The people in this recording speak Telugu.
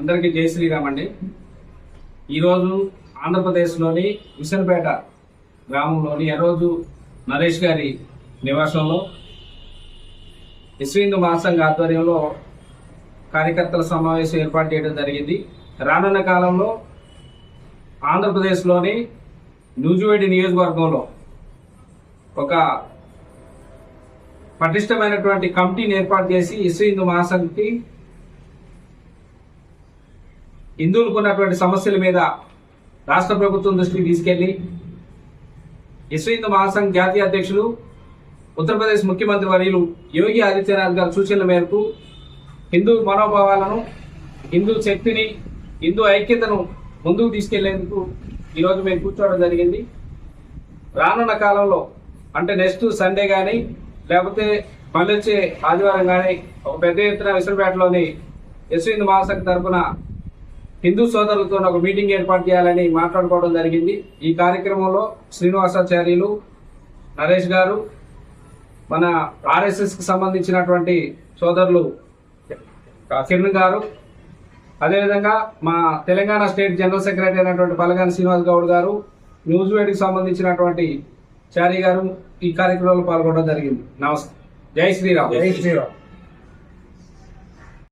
అందరికీ జై శ్రీరామ్ అండి. ఈరోజు ఆంధ్రప్రదేశ్లోని విసనపేట గ్రామంలోని ఎరోజు నరేష్ గారి నివాసంలో విశ్వ హిందూ మహాసంఘ ఆధ్వర్యంలో కార్యకర్తల సమావేశం ఏర్పాటు చేయడం జరిగింది. రానున్న కాలంలో ఆంధ్రప్రదేశ్లోని నూజివేడి నియోజకవర్గంలో ఒక పటిష్టమైనటువంటి కమిటీని ఏర్పాటు చేసి విశ్వ హిందూ మహాసంఘకి హిందువులకు ఉన్నటువంటి సమస్యల మీద రాష్ట్ర ప్రభుత్వం దృష్టికి తీసుకెళ్ళి విశ్వ హిందూ మహాసంఘ్ జాతీయ అధ్యక్షులు ఉత్తరప్రదేశ్ ముఖ్యమంత్రి వర్యులు యోగి ఆదిత్యనాథ్ గారి సూచనల మేరకు హిందూ మనోభావాలను హిందూ శక్తిని హిందూ ఐక్యతను ముందుకు తీసుకెళ్ళేందుకు ఈరోజు మేము కూర్చోవడం జరిగింది. రానున్న కాలంలో అంటే నెక్స్ట్ సండే కానీ లేకపోతే మళ్ళీ వచ్చే ఆదివారం కానీ ఒక పెద్ద ఎత్తున విశ్వపేటలోని విశ్వ హిందూ మహాసంఘ తరఫున హిందూ సోదరులతో ఒక మీటింగ్ ఏర్పాటు చేయాలని మాట్లాడుకోవడం జరిగింది. ఈ కార్యక్రమంలో శ్రీనివాసాచార్యులు నరేష్ గారు మన ఆర్ఎస్ఎస్కి సంబంధించినటువంటి సోదరులు కిరణ్ గారు అదేవిధంగా మా తెలంగాణ స్టేట్ జనరల్ సెక్రటరీ అయినటువంటి పలగాని శ్రీనివాస్ గౌడ్ గారు న్యూస్ వేడికి సంబంధించినటువంటి చారి గారు ఈ కార్యక్రమంలో పాల్గొనడం జరిగింది. నమస్తే. జై శ్రీరామ్. జై శ్రీరామ్.